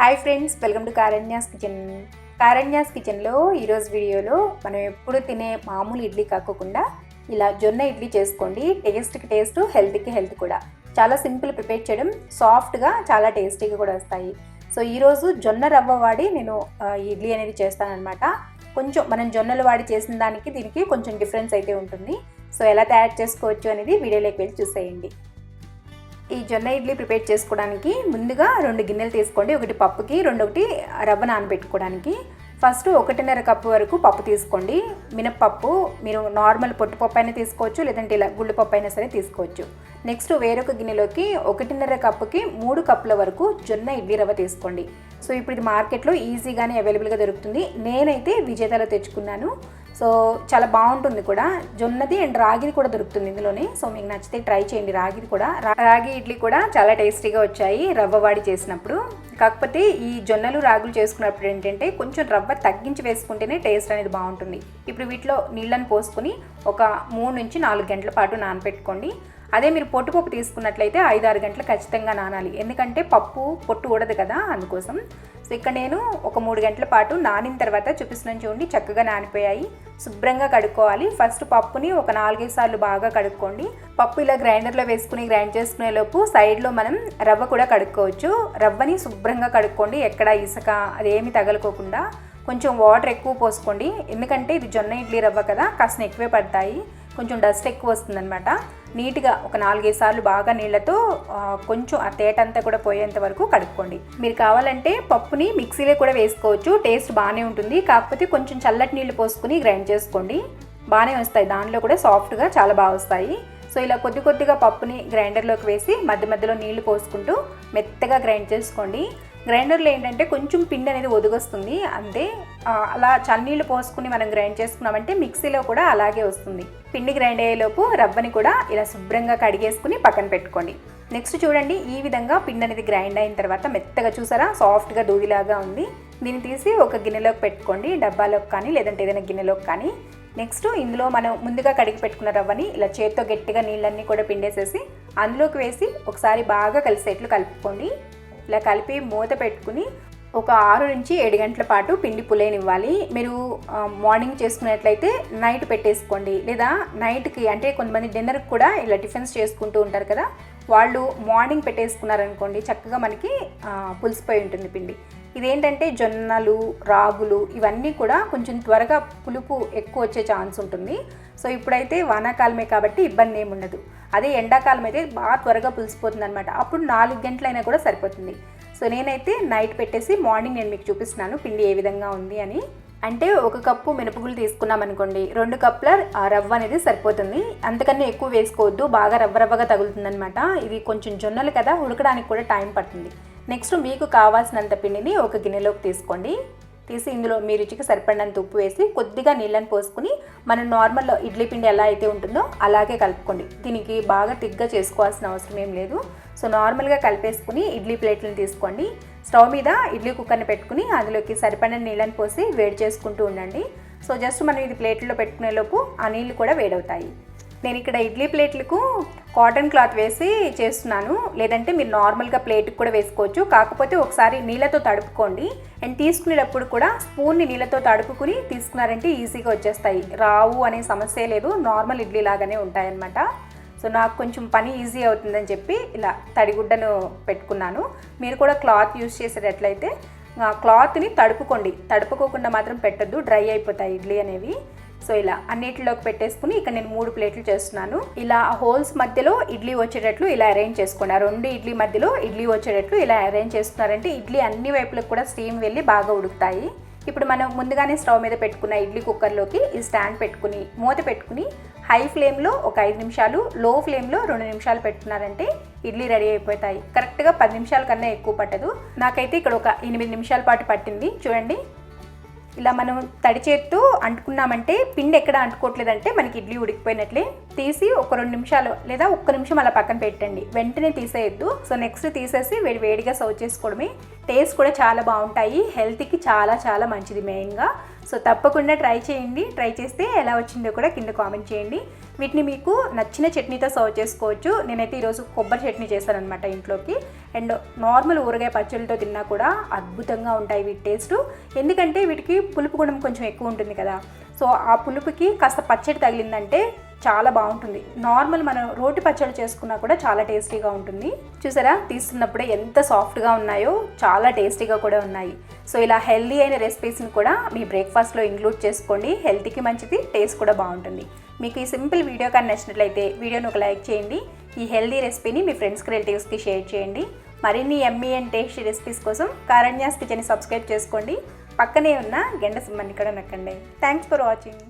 Hi friends welcome to Karanya's kitchen Karanya's కిచెన్లో ఈరోజు వీడియోలో మనం ఎప్పుడు తినే మామూలు ఇడ్లీ కాకోకుండా ఇలా జొన్న ఇడ్లీ చేసుకోండి. టేస్ట్కి టేస్ట్ హెల్త్కి హెల్త్ కూడా. చాలా సింపుల్ ప్రిపేర్ చేయడం సాఫ్ట్గా చాలా టేస్టీగా కూడా వస్తాయి. సో ఈరోజు జొన్న రవ్వ వాడి నేను ఇడ్లీ అనేది చేస్తానన్నమాట. కొంచెం మనం జొన్నలు వాడి చేసిన దానికి దీనికి కొంచెం డిఫరెన్స్ అయితే ఉంటుంది. సో ఎలా తయారు చేసుకోవచ్చు అనేది వీడియోలోకి వెళ్ళి చూసేయండి. ఈ జొన్న ఇడ్లీ ప్రిపేర్ చేసుకోవడానికి ముందుగా రెండు గిన్నెలు తీసుకోండి. ఒకటి పప్పుకి రెండొకటి రవ్వ నానబెట్టుకోవడానికి. ఫస్ట్ ఒకటిన్నర కప్పు వరకు పప్పు తీసుకోండి. మినప్పప్పు మీరు నార్మల్ పొట్టుపప్పు అయినా తీసుకోవచ్చు లేదంటే ఇలా గుళ్ళపప్పు అయినా సరే తీసుకోవచ్చు. నెక్స్ట్ వేరొక గిన్నెలోకి ఒకటిన్నర కప్పుకి మూడు కప్పుల వరకు జొన్న ఇడ్లీ రవ్వ తీసుకోండి. సో ఇప్పుడు ఇది మార్కెట్లో ఈజీగానే అవైలబుల్గా దొరుకుతుంది. నేనైతే విజేతలో తెచ్చుకున్నాను. సో చాలా బాగుంటుంది కూడా. జొన్నది అండ్ రాగిది కూడా దొరుకుతుంది ఇందులోనే. సో మీకు నచ్చితే ట్రై చేయండి రాగిది కూడా. రా- రాగి ఇడ్లీ కూడా చాలా టేస్టీగా వచ్చాయి రవ్వ వాడి చేసినప్పుడు. కాకపోతే ఈ జొన్నలు రాగులు చేసుకున్నప్పుడు ఏంటంటే కొంచెం రవ్వ తగ్గించి వేసుకుంటేనే టేస్ట్ అనేది బాగుంటుంది. ఇప్పుడు వీటిలో నీళ్ళని పోసుకొని ఒక మూడు నుంచి నాలుగు గంటల పాటు నానపెట్టుకోండి. అదే మీరు పొట్టుపప్పు తీసుకున్నట్లయితే ఐదు ఆరు గంటలు ఖచ్చితంగా నానాలి. ఎందుకంటే పప్పు పొట్టు ఊడదు కదా అందుకోసం. సో ఇక్కడ నేను ఒక మూడు గంటల పాటు నానిన తర్వాత చూపిస్తున్నాను చూడండి చక్కగా నానిపోయాయి. శుభ్రంగా కడుక్కోవాలి. ఫస్ట్ పప్పుని ఒక నాలుగైదు సార్లు బాగా కడుక్కోండి. పప్పు ఇలా గ్రైండర్లో వేసుకుని గ్రైండ్ చేసుకునే లోపు సైడ్లో మనం రవ్వ కూడా కడుక్కోవచ్చు. రవ్వని శుభ్రంగా కడుక్కోండి. ఎక్కడ ఇసుక అదేమి తగలుకోకుండా. కొంచెం వాటర్ ఎక్కువ పోసుకోండి. ఎందుకంటే ఇది జొన్న ఇడ్లీ రవ్వ కదా కాస్త ఎక్కువే పడతాయి. కొంచెం డస్ట్ ఎక్కువ వస్తుందన్నమాట. నీట్గా ఒక నాలుగైదు సార్లు బాగా నీళ్ళతో కొంచెం ఆ తేటంతా కూడా పోయేంత వరకు కడుక్కోండి. మీరు కావాలంటే పప్పుని మిక్సీలో కూడా వేసుకోవచ్చు. టేస్ట్ బాగానే ఉంటుంది. కాకపోతే కొంచెం చల్లటి నీళ్ళు పోసుకుని గ్రైండ్ చేసుకోండి. బాగానే వస్తాయి. దానిలో కూడా సాఫ్ట్గా చాలా బాగా వస్తాయి. సో ఇలా కొద్ది కొద్దిగా పప్పుని గ్రైండర్లోకి వేసి మధ్య మధ్యలో నీళ్ళు పోసుకుంటూ మెత్తగా గ్రైండ్ చేసుకోండి. గ్రైండర్లో ఏంటంటే కొంచెం పిండి అనేది ఒదిగొస్తుంది. అంతే అలా చన్నీళ్ళు పోసుకుని మనం గ్రైండ్ చేసుకున్నామంటే మిక్సీలో కూడా అలాగే వస్తుంది. పిండి గ్రైండ్ అయ్యేలోపు రవ్వని కూడా ఇలా శుభ్రంగా కడిగేసుకుని పక్కన పెట్టుకోండి. నెక్స్ట్ చూడండి ఈ విధంగా పిండి అనేది గ్రైండ్ అయిన తర్వాత మెత్తగా చూసారా? సాఫ్ట్గా దూదిలాగా ఉంది. దీన్ని తీసి ఒక గిన్నెలోకి పెట్టుకోండి. డబ్బాలోకి కానీ లేదంటే ఏదైనా గిన్నెలోకి కానీ. నెక్స్ట్ ఇందులో మనం ముందుగా కడిగి పెట్టుకున్న రవ్వని ఇలా చేత్తో గట్టిగా నీళ్ళన్నీ కూడా పిండేసేసి అందులోకి వేసి ఒకసారి బాగా కలిసేట్లు కలుపుకోండి. ఇలా కలిపి మూత పెట్టుకుని ఒక ఆరు నుంచి ఏడు గంటల పాటు పిండి పులేనివ్వాలి. మీరు మార్నింగ్ చేసుకున్నట్లయితే నైట్ పెట్టేసుకోండి. లేదా నైట్కి అంటే కొంతమంది డిన్నర్కి కూడా ఇలా టిఫిన్స్ చేసుకుంటూ ఉంటారు కదా వాళ్ళు మార్నింగ్ పెట్టేసుకున్నారనుకోండి చక్కగా మనకి పులిసిపోయి ఉంటుంది పిండి. ఇదేంటంటే జొన్నలు రాగులు ఇవన్నీ కూడా కొంచెం త్వరగా పులుపు ఎక్కువ వచ్చే ఛాన్స్ ఉంటుంది. సో ఇప్పుడైతే వానాకాలమే కాబట్టి ఇబ్బంది ఏమి ఉండదు అదే ఎండాకాలం అయితే బాగా త్వరగా పులిసిపోతుంది అనమాట అప్పుడు నాలుగు గంటలైనా కూడా సరిపోతుంది. సో నేనైతే నైట్ పెట్టేసి మార్నింగ్ నేను మీకు చూపిస్తున్నాను పిండి ఏ విధంగా ఉంది అని. అంటే ఒక కప్పు మినపగుళ్ళు తీసుకున్నాం అనుకోండి రెండు కప్పుల ఆ రవ్వ అనేది సరిపోతుంది. అంతకన్నా ఎక్కువ వేసుకోవద్దు బాగా రవ్వ రవ్వగా తగులుతుందనమాట ఇది కొంచెం జొన్నలు కదా ఉడకడానికి కూడా టైం పడుతుంది. నెక్స్ట్ మీకు కావాల్సినంత పిండిని ఒక గిన్నెలోకి తీసుకోండి. తీసి ఇందులో మీ రుచికి సరిపడినంత ఉప్పు వేసి కొద్దిగా నీళ్ళని పోసుకుని మనం నార్మల్ ఇడ్లీ పిండి ఎలా అయితే ఉంటుందో అలాగే కలుపుకోండి. దీనికి బాగా తిగ్గా చేసుకోవాల్సిన అవసరం ఏం లేదు. సో నార్మల్గా కలిపేసుకుని ఇడ్లీ ప్లేట్లను తీసుకోండి. స్టవ్ మీద ఇడ్లీ కుక్కర్ని పెట్టుకుని అందులోకి సరిపడిన నీళ్ళని పోసి వేడి చేసుకుంటూ ఉండండి. సో జస్ట్ మనం ఇది ప్లేట్లో పెట్టుకునే లోపు ఆ నీళ్ళు కూడా వేడవుతాయి. నేను ఇక్కడ ఇడ్లీ ప్లేట్లకు కాటన్ క్లాత్ వేసి చేస్తున్నాను. లేదంటే మీరు నార్మల్గా ప్లేట్కి కూడా వేసుకోవచ్చు. కాకపోతే ఒకసారి నీళ్ళతో తడుపుకోండి. అండ్ తీసుకునేటప్పుడు కూడా స్పూన్ని నీళ్ళతో తడుపుకుని తీసుకున్నారంటే ఈజీగా వచ్చేస్తాయి. రావు అనే సమస్య లేదు. నార్మల్ ఇడ్లీ లాగానే ఉంటాయన్నమాట. సో నాకు కొంచెం పని ఈజీ అవుతుందని చెప్పి ఇలా తడిగుడ్డను పెట్టుకున్నాను. మీరు కూడా క్లాత్ యూస్ చేసేటట్లయితే ఆ క్లాత్ని తడుపుకోండి. తడుపుకోకుండా మాత్రం పెట్టద్దు. డ్రై అయిపోతాయి ఇడ్లీ అనేవి. సో ఇలా అన్నిటిలోకి పెట్టేసుకుని ఇక్కడ నేను మూడు ప్లేట్లు చేస్తున్నాను. ఇలా హోల్స్ మధ్యలో ఇడ్లీ వచ్చేటట్లు ఇలా అరేంజ్ చేసుకోండి. ఆ రెండు ఇడ్లీ మధ్యలో ఇడ్లీ వచ్చేటట్లు ఇలా అరేంజ్ చేస్తున్నారంటే ఇడ్లీ అన్ని వైపులకు కూడా స్టీమ్ వెళ్ళి బాగా ఉడుకుతాయి. ఇప్పుడు మనం ముందుగానే స్టవ్ మీద పెట్టుకున్న ఇడ్లీ కుక్కర్లోకి ఈ స్టాండ్ పెట్టుకుని మూత పెట్టుకుని హై ఫ్లేమ్లో ఒక ఐదు నిమిషాలు లో ఫ్లేమ్లో రెండు నిమిషాలు పెట్టుకున్నారంటే ఇడ్లీ రెడీ అయిపోతాయి. కరెక్ట్గా పది నిమిషాల కన్నా ఎక్కువ పట్టదు. నాకైతే ఇక్కడ ఒక ఎనిమిది నిమిషాల పాటు పట్టింది. చూడండి. ఇలా మనం తడి చేత్తో అంటుకున్నామంటే పిండి ఎక్కడ అంటుకోవట్లేదంటే మనకి ఇడ్లీ ఉడికిపోయినట్లే. తీసి ఒక రెండు నిమిషాలు లేదా ఒక్క నిమిషం అలా పక్కన పెట్టండి. వెంటనే తీసేయద్దు. సో నెక్స్ట్ తీసేసి వేడి వేడిగా సర్వ్ చేసుకోవడమే. టేస్ట్ కూడా చాలా బాగుంటాయి. హెల్త్కి చాలా చాలా మంచిది మెయిన్గా. సో తప్పకుండా ట్రై చేయండి. ట్రై చేస్తే ఎలా వచ్చిందో కూడా కింద కామెంట్ చేయండి. వీటిని మీకు నచ్చిన చట్నీతో సర్వ్ చేసుకోవచ్చు. నేనైతే ఈరోజు కొబ్బరి చట్నీ చేశానమాట ఇంట్లోకి. అండ్ నార్మల్ ఊరగాయ పచ్చళ్ళతో తిన్నా కూడా అద్భుతంగా ఉంటాయి వీటి టేస్ట్. ఎందుకంటే వీటికి పులుపు గుణం కొంచెం ఎక్కువ ఉంటుంది కదా. సో ఆ పులుపుకి కాస్త పచ్చడి తగిలిందంటే చాలా బాగుంటుంది. నార్మల్ మనం రోటి పచ్చడి చేసుకున్నా కూడా చాలా టేస్టీగా ఉంటుంది. చూసారా? తీస్తున్నప్పుడే ఎంత సాఫ్ట్గా ఉన్నాయో చాలా టేస్టీగా కూడా ఉన్నాయి. సో ఇలా హెల్దీ అయిన రెసిపీస్ని కూడా మీ బ్రేక్ఫాస్ట్లో ఇంక్లూడ్ చేసుకోండి. హెల్త్కి మంచిది టేస్ట్ కూడా బాగుంటుంది. మీకు ఈ సింపుల్ వీడియో కానీ నచ్చినట్లయితే వీడియోని ఒక లైక్ చేయండి. ఈ హెల్దీ రెసిపీని మీ ఫ్రెండ్స్కి రిలేటివ్స్కి షేర్ చేయండి. మరిన్ని ఎమ్మీ అండ్ టేస్టీ రెసిపీస్ కోసం కారణ్యాస్ కిచెన్ సబ్స్క్రైబ్ చేసుకోండి. పక్కనే ఉన్న గెండ సింహాన్ని కూడా నక్కండి. Thanks for watching.